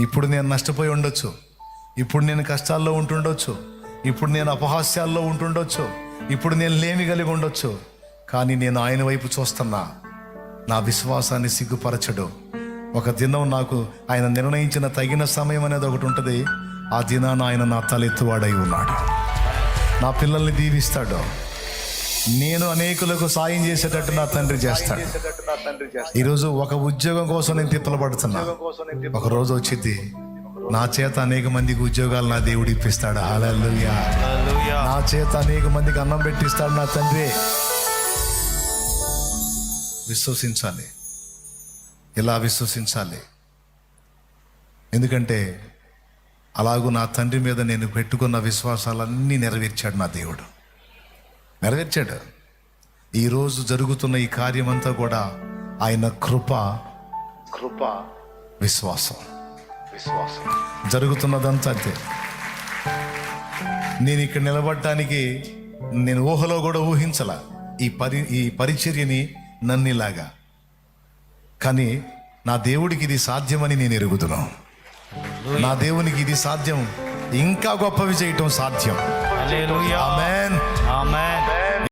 ఇప్పుడు నేను నష్టపోయి ఉండొచ్చు. ఇప్పుడు నేను కష్టాల్లో ఉంటుండొచ్చు ఇప్పుడు నేను అపహాస్యాల్లో ఉంటుండొచ్చు ఇప్పుడు నేను లేమి కలిగి ఉండొచ్చు. కానీ నేను ఆయన వైపు చూస్తున్నా. నా విశ్వాసాన్ని సిగ్గుపరచడు. ఒక దినం నాకు ఆయన నిర్ణయించిన తగిన సమయం అనేది ఒకటి ఉంటుంది. ఆ దినాన ఆయన నా తలెత్తువాడై ఉన్నాడు. నా పిల్లల్ని దీవిస్తాడు. నేను అనేకులకు సాయం చేసేటట్టు నా తండ్రి చేస్తాడు. ఈరోజు ఒక ఉద్యోగం కోసం నేను తిప్పలపడుతున్నా ఒక రోజు వచ్చింది నా చేత అనేక మందికి ఉద్యోగాలు నా దేవుడు ఇప్పిస్తాడు. హాలూయా నా చేత అనేక మందికి అన్నం పెట్టిస్తాడు నా తండ్రి. విశ్వసించాలి. ఇలా విశ్వసించాలి? ఎందుకంటే అలాగూ నా తండ్రి మీద నేను పెట్టుకున్న విశ్వాసాలన్నీ నెరవేర్చాడు నా దేవుడు. నెరవేర్చాడు. ఈరోజు జరుగుతున్న ఈ కార్యమంతా కూడా ఆయన కృప కృప విశ్వాసం. విశ్వాసం. జరుగుతున్నదంతా అంతే. నేను ఇక్కడ నిలబడటానికి నేను ఊహలో కూడా ఊహించల. ఈ పరి ఈ పరిచర్యని నన్నిలాగా. కానీ నా దేవుడికి ఇది సాధ్యమని నేను ఎరుగుతున్నాను నా దేవునికి ఇది సాధ్యం. ఇంకా గొప్పవి చేయటం సాధ్యం. హల్లెలూయా. ఆమెన్. ఆమేన్.